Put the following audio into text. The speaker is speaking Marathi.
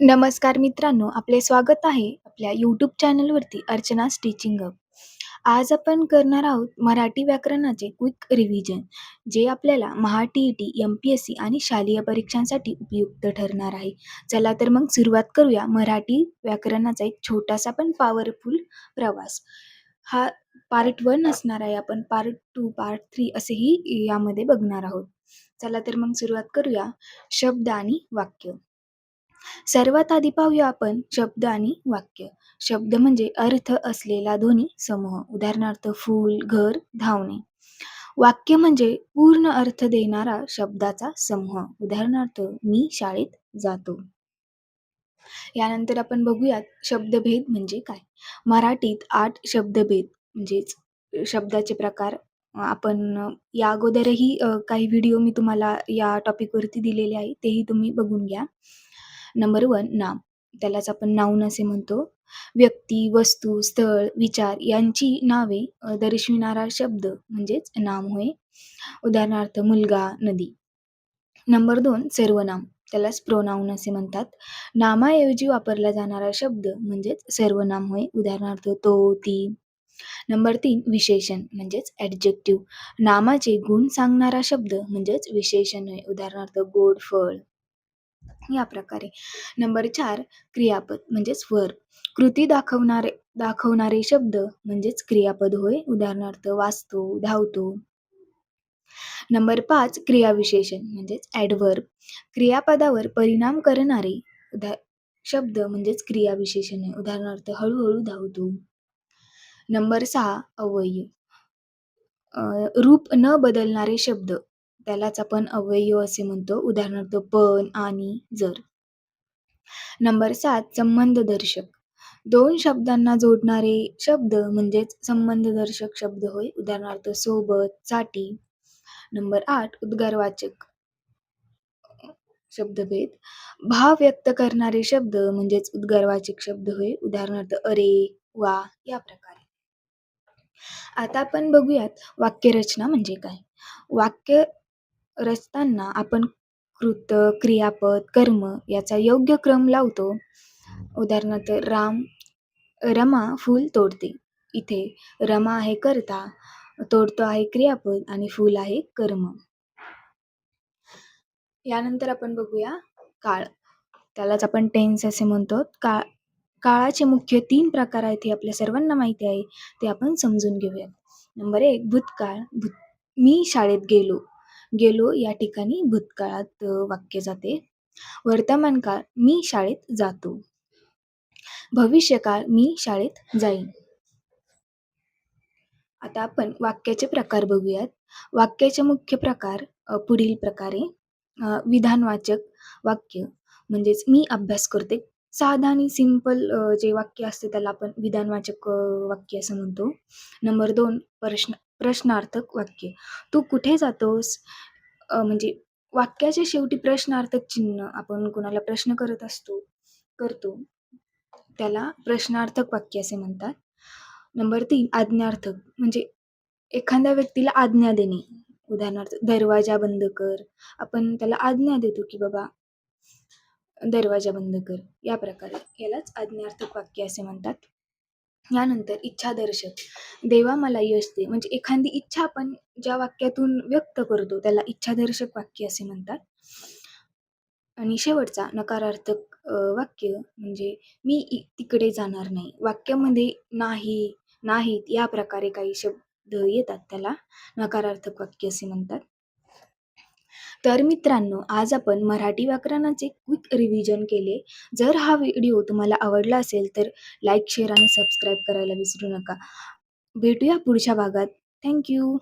नमस्कार मित्रांनो, आपले स्वागत आहे आपल्या यूट्यूब चॅनलवरती अर्चना स्टिचिंग अप. आज आपण करणार आहोत मराठी व्याकरणाचे क्विक रिव्हिजन, जे आपल्याला महा टी-ई-टी, एम-पी-एस-सी आणि शालेय परीक्षांसाठी उपयुक्त ठरणार आहे. चला तर मग सुरुवात करूया मराठी व्याकरणाचा एक छोटासा पण पॉवरफुल प्रवास. हा पार्ट वन असणार आहे. आपण पार्ट टू पार्ट थ्री असेही यामध्ये बघणार आहोत. चला तर मग सुरुवात करूया. शब्द आणि वाक्य. सर्वात आधी पाहूया आपण शब्द आणि वाक्य. शब्द म्हणजे अर्थ असलेला ध्वनी समूह. उदाहरणार्थ फूल, घर, धावणे. वाक्य म्हणजे पूर्ण अर्थ देणारा शब्दाचा समूह. उदाहरणार्थ मी शाळेत जातो. यानंतर आपण बघूयात शब्दभेद म्हणजे काय. मराठीत आठ शब्दभेद म्हणजेच शब्दाचे प्रकार आपण या अगोदरही काही व्हिडिओ मी तुम्हाला या टॉपिकवरती दिलेले आहे. तेही तुम्ही बघून घ्या. नंबर वन नाम. त्यालाच आपण नाऊन असे म्हणतो. व्यक्ती वस्तू स्थळ विचार यांची नावे दर्शविणारा शब्द म्हणजेच नाम होय. उदाहरणार्थ मुलगा नदी. नंबर दोन सर्वनाम. त्यालाच प्रोनाऊन असे म्हणतात. नामाऐवजी वापरला जाणारा शब्द म्हणजेच सर्वनाम होय. उदाहरणार्थ तो ती. नंबर तीन विशेषण म्हणजेच ॲडजेक्टिव्ह नामाचे गुण सांगणारा शब्द म्हणजेच विशेषण होय. उदाहरणार्थ गोड फळ. या प्रकारे. नंबर चार क्रियापद म्हणजेच वर. कृती दाखवणारे दाखवणारे शब्द म्हणजेच क्रियापद होय. उदाहरणार्थ वाचतो धावतो. नंबर पाच क्रियाविशेषण म्हणजेच ॲडवर्ब क्रियापदावर परिणाम करणारे उदा शब्द म्हणजेच क्रियाविशेषण आहे. उदाहरणार्थ हळूहळू धावतो. नंबर सहा अवयव. रूप न बदलणारे शब्द. त्यालाच आपण अवयव असे म्हणतो. उदाहरणार्थ पण आणि जर. नंबर सात संबंध दर्शक दोन शब्दांना जोडणारे शब्द म्हणजेच संबंधदर्शक शब्द होय. उदाहरणार्थ सोबत साठी नंबर आठ उद्गारवाचक. शब्दभेद. भाव व्यक्त करणारे शब्द म्हणजेच उद्गारवाचक शब्द होय. उदाहरणार्थ अरे वा या प्रकारे. आता आपण बघूयात वाक्यरचना म्हणजे काय? वाक्य रचताना आपण कृत क्रियापद कर्म याचा योग्य क्रम लावतो. उदाहरणार्थ राम रमा फूल तोडते. इथे रमा आहे करता तोडतो आहे क्रियापद आणि फूल आहे कर्म. यानंतर आपण बघूया काळ. त्यालाच आपण टेन्स असे म्हणतो काळ काळाचे मुख्य तीन प्रकार आहेत हे आपल्या सर्वांना माहिती आहे ते आपण समजून घेऊयात. नंबर एक भूतकाळ भूत मी शाळेत गेलो. गेलो या ठिकाणी भूतकाळात वाक्य जाते. वर्तमान काळ मी शाळेत जातो. भविष्यकाळ मी शाळेत जाईन. आता आपण वाक्याचे प्रकार बघूयात. वाक्याचे मुख्य प्रकार पुढील प्रकारे विधानवाचक वाक्य म्हणजेच मी अभ्यास करते. साधा आणि सिंपल जे वाक्य असते त्याला आपण विधानवाचक वाक्य असं म्हणतो. नंबर दोन प्रश्न प्रश्नार्थक वाक्य. तू कुठे जातोस? म्हणजे वाक्याच्या शेवटी प्रश्नार्थक चिन्ह आपण कोणाला प्रश्न करत असतो करतो त्याला प्रश्नार्थक वाक्य असे म्हणतात. नंबर तीन आज्ञार्थक. म्हणजे एखाद्या व्यक्तीला आज्ञा देणे. उदाहरणार्थ दरवाजा बंद कर. आपण त्याला आज्ञा देतो की बाबा दरवाजा बंद कर. या प्रकारे यालाच आज्ञार्थक वाक्य असे म्हणतात. यानंतर इच्छादर्शक. देवा मला यश दे. म्हणजे एखादी इच्छा आपण ज्या वाक्यातून व्यक्त करतो त्याला इच्छादर्शक वाक्य असे म्हणतात. आणि शेवटचा नकारार्थक वाक्य म्हणजे मी तिकडे जाणार नाही. वाक्यामध्ये नाही नाहीत या प्रकारे काही शब्द येतात त्याला. नकारार्थक वाक्य असे म्हणतात. तर मित्रांनो आज आपण मराठी व्याकरणाचे क्विक रिव्हिजन केले. जर हा व्हिडिओ तुम्हाला आवडला असेल तर लाईक शेअर आणि सबस्क्राईब करायला विसरू नका. भेटूया पुढच्या भागात. थँक्यू